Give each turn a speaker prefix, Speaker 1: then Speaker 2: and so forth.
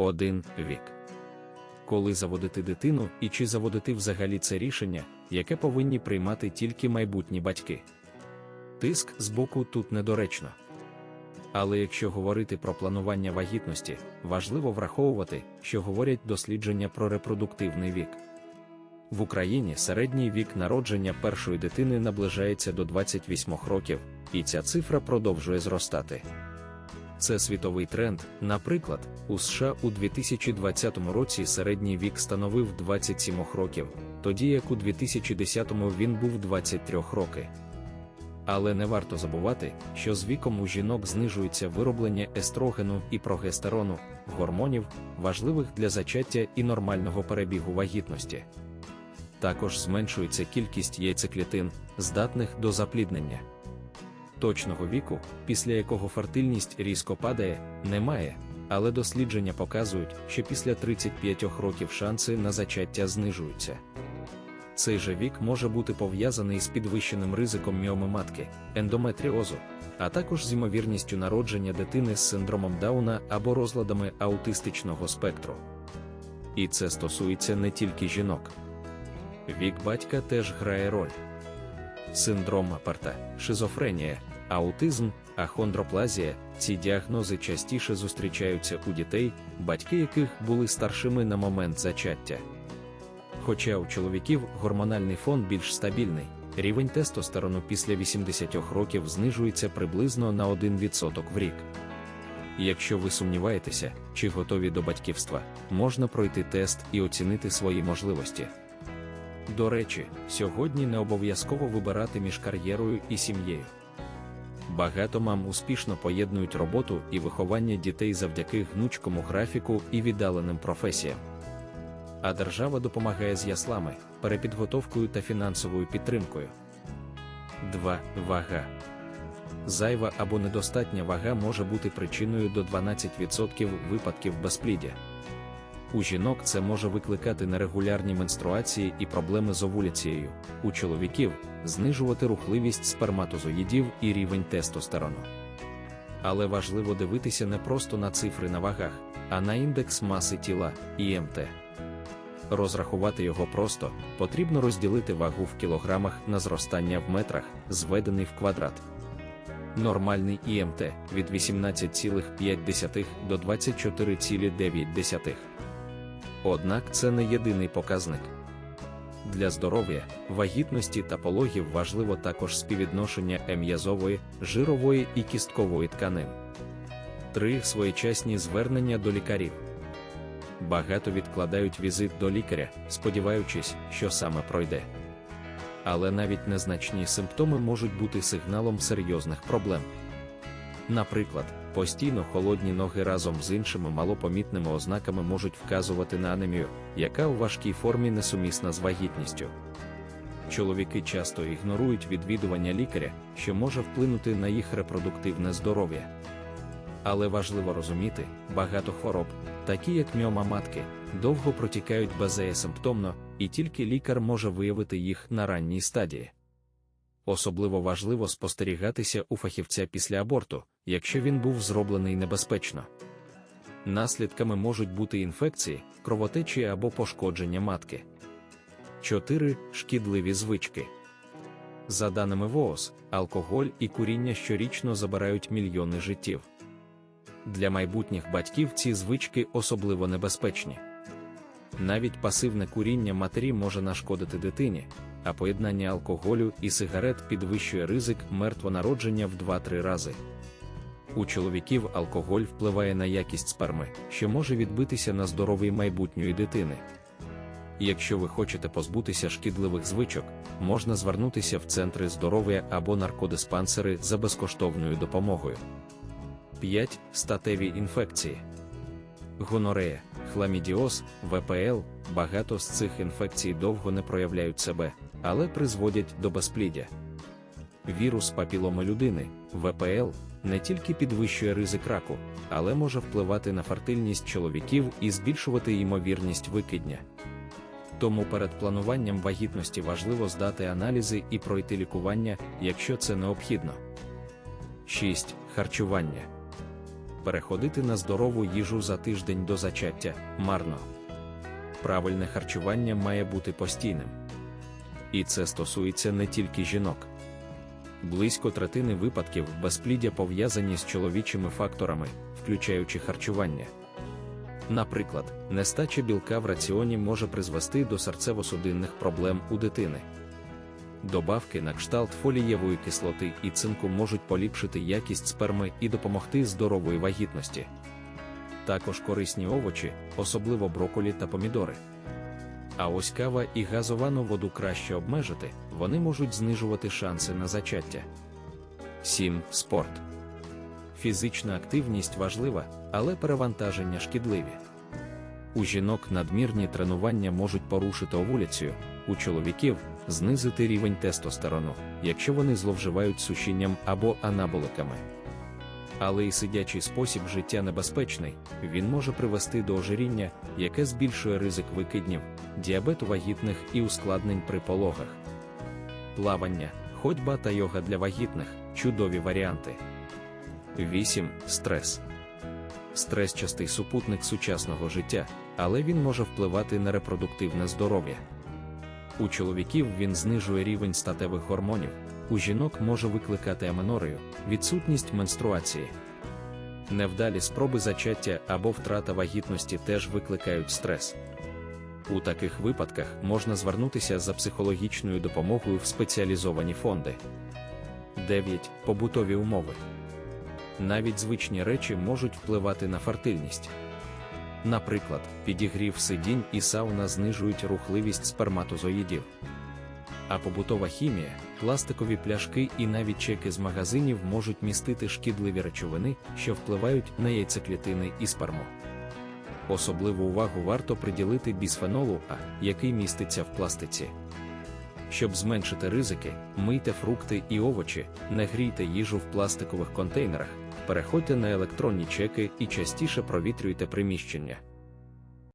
Speaker 1: 1. Вік. Коли заводити дитину і чи заводити взагалі це рішення, яке повинні приймати тільки майбутні батьки. Тиск з боку тут недоречно. Але якщо говорити про планування вагітності, важливо враховувати, що говорять дослідження про репродуктивний вік. В Україні середній вік народження першої дитини наближається до 28 років, і ця цифра продовжує зростати. Це світовий тренд. Наприклад, у США у 2020 році середній вік становив 27 років, тоді як у 2010 він був 23 роки. Але не варто забувати, що з віком у жінок знижується вироблення естрогену і прогестерону, гормонів, важливих для зачаття і нормального перебігу вагітності. Також зменшується кількість яйцеклітин, здатних до запліднення. Точного віку, після якого фертильність різко падає, немає, але дослідження показують, що після 35 років шанси на зачаття знижуються. Цей же вік може бути пов'язаний з підвищеним ризиком міоми матки, ендометріозу, а також з ймовірністю народження дитини з синдромом Дауна або розладами аутистичного спектру. І це стосується не тільки жінок. Вік батька теж грає роль. Синдром апарта, шизофренія, аутизм, ахондроплазія ці діагнози частіше зустрічаються у дітей, батьки яких були старшими на момент зачаття. Хоча у чоловіків гормональний фон більш стабільний, рівень тестостерону після 80 років знижується приблизно на 1% в рік. Якщо ви сумніваєтеся, чи готові до батьківства, можна пройти тест і оцінити свої можливості. До речі, сьогодні не обов'язково вибирати між кар'єрою і сім'єю. Багато мам успішно поєднують роботу і виховання дітей завдяки гнучкому графіку і віддаленим професіям. А держава допомагає з яслами, перепідготовкою та фінансовою підтримкою. 2. Вага. Зайва або недостатня вага може бути причиною до 12% випадків безпліддя. У жінок це може викликати нерегулярні менструації і проблеми з овуляцією, у чоловіків знижувати рухливість сперматозоїдів і рівень тестостерону. Але важливо дивитися не просто на цифри на вагах, а на індекс маси тіла ІМТ. Розрахувати його просто потрібно розділити вагу в кілограмах на зростання в метрах, зведений в квадрат. Нормальний ІМТ від 18,5 до 24,9. Однак це не єдиний показник. Для здоров'я, вагітності та пологів важливо також співвідношення ем'язової, жирової і кісткової тканин. 3. Своєчасні звернення до лікарів. Багато відкладають візит до лікаря, сподіваючись, що саме пройде. Але навіть незначні симптоми можуть бути сигналом серйозних проблем. Наприклад, постійно холодні ноги разом з іншими малопомітними ознаками можуть вказувати на анемію, яка у важкій формі несумісна з вагітністю. Чоловіки часто ігнорують відвідування лікаря, що може вплинути на їх репродуктивне здоров'я. Але важливо розуміти, багато хвороб, такі як міома матки, довго протікають безеєсимптомно, і тільки лікар може виявити їх на ранній стадії. Особливо важливо спостерігатися у фахівця після аборту, якщо він був зроблений небезпечно. Наслідками можуть бути інфекції, кровотечі або пошкодження матки. 4. Шкідливі звички. За даними ВООЗ, алкоголь і куріння щорічно забирають мільйони життів. Для майбутніх батьків ці звички особливо небезпечні. Навіть пасивне куріння матері може нашкодити дитині, а поєднання алкоголю і сигарет підвищує ризик мертвонародження в 2-3 рази. У чоловіків алкоголь впливає на якість сперми, що може відбитися на здоров'я майбутньої дитини. Якщо ви хочете позбутися шкідливих звичок, можна звернутися в центри здоров'я або наркодиспансери за безкоштовною допомогою. 5. Статеві інфекції. Гонорея, хламідіоз, ВПЛ, багато з цих інфекцій довго не проявляють себе, але призводять до безпліддя. Вірус папіломи людини, ВПЛ, не тільки підвищує ризик раку, але може впливати на фертильність чоловіків і збільшувати ймовірність викидня. Тому перед плануванням вагітності важливо здати аналізи і пройти лікування, якщо це необхідно. 6. Харчування. переходити на здорову їжу за тиждень до зачаття марно. Правильне харчування має бути постійним. І це стосується не тільки жінок. Близько третини випадків безпліддя пов'язані з чоловічими факторами, включаючи харчування. Наприклад, нестача білка в раціоні може призвести до серцево-судинних проблем у дитини. Добавки на кшталт фолієвої кислоти і цинку можуть поліпшити якість сперми і допомогти здорової вагітності. Також корисні овочі, особливо броколі та помідори. А ось кава і газовану воду краще обмежити, вони можуть знижувати шанси на зачаття. 7. Спорт. Фізична активність важлива, але перевантаження шкідливі. У жінок надмірні тренування можуть порушити овуляцію, у чоловіків знизити рівень тестостерону, якщо вони зловживають сушінням або анаболиками. Але і сидячий спосіб життя небезпечний, він може привести до ожиріння, яке збільшує ризик викиднів, діабету вагітних і ускладнень при пологах. Плавання, ходьба та йога для вагітних чудові варіанти. 8. Стрес. Стрес частий супутник сучасного життя, але він може впливати на репродуктивне здоров'я. У чоловіків він знижує рівень статевих гормонів, у жінок може викликати аменорію, відсутність менструації. Невдалі спроби зачаття або втрата вагітності теж викликають стрес. У таких випадках можна звернутися за психологічною допомогою в спеціалізовані фонди. 9. Побутові умови. Навіть звичні речі можуть впливати на фертильність. Наприклад, підігрів сидінь і сауна знижують рухливість сперматозоїдів. А побутова хімія, пластикові пляшки і навіть чеки з магазинів можуть містити шкідливі речовини, що впливають на яйцеклітини і сперму. Особливу увагу варто приділити бісфенолу А, який міститься в пластиці. Щоб зменшити ризики, мийте фрукти і овочі, не грійте їжу в пластикових контейнерах, переходьте на електронні чеки і частіше провітрюйте приміщення.